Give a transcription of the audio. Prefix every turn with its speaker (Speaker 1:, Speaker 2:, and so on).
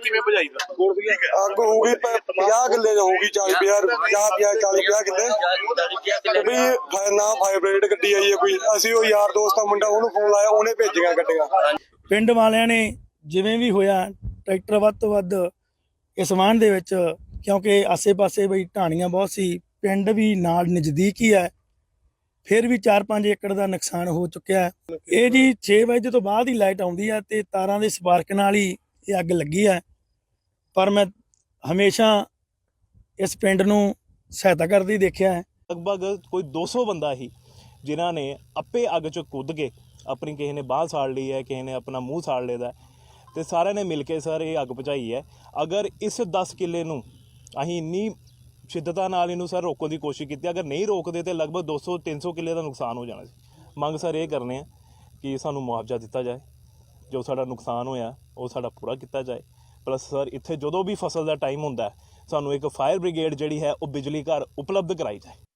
Speaker 1: ਚਾਹੀਦਾ
Speaker 2: ਅੱਗ ਹੋਊਗੀ 50 ਕਿੱਲੇ ਦੀ ਹੋਊਗੀ 40 50 50 50 40 50 ਕਿੱਲੇ। ਵੀ ਨਾ ਫਾਇਰ ਬ੍ਰਿਗੇਡ ਗੱਡੀ ਆਈ ਹੈ ਕੋਈ। ਅਸੀਂ ਉਹ ਯਾਰ ਦੋਸਤ ਦਾ ਮੁੰਡਾ ਉਹਨੂੰ ਫੋਨ ਲਾਇਆ ਉਹਨੇ ਭੇਜੀਆਂ ਗੱਡੀਆਂ।
Speaker 3: ਪਿੰਡ ਵਾਲਿਆਂ ਨੇ ਜਿਵੇਂ ਵੀ ਹੋਇਆ ਟਰੈਕਟਰ ਵੱਧ ਤੋਂ ਵੱਧ ਇਸ ਵਾਹਨ ਦੇ ਵਿੱਚ ਕਿਉਂਕਿ ਆਸੇ-ਪਾਸੇ ਬਈ ਢਾਣੀਆਂ ਬਹੁਤ ਸੀ ਪਿੰਡ ਵੀ ਨਾਲ ਨਜ਼ਦੀਕ ਹੀ ਹੈ। ਫਿਰ ਵੀ 4-5 ਏਕੜ ਦਾ ਨੁਕਸਾਨ ਹੋ ਚੁੱਕਿਆ ਹੈ। ਇਹ ਜੀ 6 ਵਜੇ ਤੋਂ ਬਾਅਦ ਹੀ ਲਾਈਟ ਆਉਂਦੀ ਹੈ ਤੇ ਤਾਰਾਂ ਦੇ ਸਪਾਰਕ ਨਾਲ ਹੀ ਇਹ ਅੱਗ ਲੱਗੀ ਹੈ। ਪਰ ਮੈਂ ਹਮੇਸ਼ਾ ਇਸ ਪਿੰਡ ਨੂੰ ਸਹਾਇਤਾ ਕਰਦੀ ਦੇਖਿਆ ਹੈ।
Speaker 1: ਲਗਭਗ ਕੋਈ 200 ਬੰਦਾ ਹੀ ਜਿਨ੍ਹਾਂ ਨੇ ਆਪੇ ਅੱਗ 'ਚ ਕੁੱਦ ਕੇ ਆਪਣੀ ਕਿਸੇ ਨੇ ਬਾਹ ਸਾੜ ਲਈ ਹੈ, ਕਿਸੇ ਨੇ ਆਪਣਾ ਮੂੰਹ ਸਾੜ ਲਿਆ ਹੈ ਤੇ ਸਾਰਿਆਂ ਨੇ ਮਿਲ ਕੇ ਸਰ ਇਹ ਅੱਗ ਬੁਝਾਈ ਹੈ। ਅਗਰ ਇਸ 10 ਕਿੱਲੇ ਨੂੰ ਅਸੀਂ ਇੰਨੀ ਸ਼ਿੱਦਤਾਂ ਨਾਲ ਇਹਨੂੰ ਸਰ ਰੋਕਣ ਦੀ ਕੋਸ਼ਿਸ਼ ਕੀਤੀ, ਅਗਰ ਨਹੀਂ ਰੋਕਦੇ ਤੇ ਲਗਭਗ 200 300 ਕਿੱਲੇ ਦਾ ਨੁਕਸਾਨ ਹੋ ਜਾਣਾ ਸੀ। ਮੰਗ ਸਰ ਇਹ ਕਰਨੇ ਆ ਕਿ ਸਾਨੂੰ ਮੁਆਵਜ਼ਾ ਦਿੱਤਾ ਜਾਏ। ਜੋ ਸਾਡਾ ਨੁਕਸਾਨ ਹੋਇਆ, ਉਹ ਸਾਡਾ ਪੂਰਾ ਕੀਤਾ ਜਾਏ। ਪਲੱਸ ਸਰ ਇੱਥੇ ਜਦੋਂ ਵੀ ਫਸਲ ਦਾ ਟਾਈਮ ਹੁੰਦਾ ਸਾਨੂੰ ਇੱਕ ਫਾਇਰ ਬ੍ਰਿਗੇਡ ਜਿਹੜੀ ਹੈ, ਉਹ ਬਿਜਲੀ ਘਰ ਉਪਲਬਧ ਕਰਾਈ ਜਾਏ।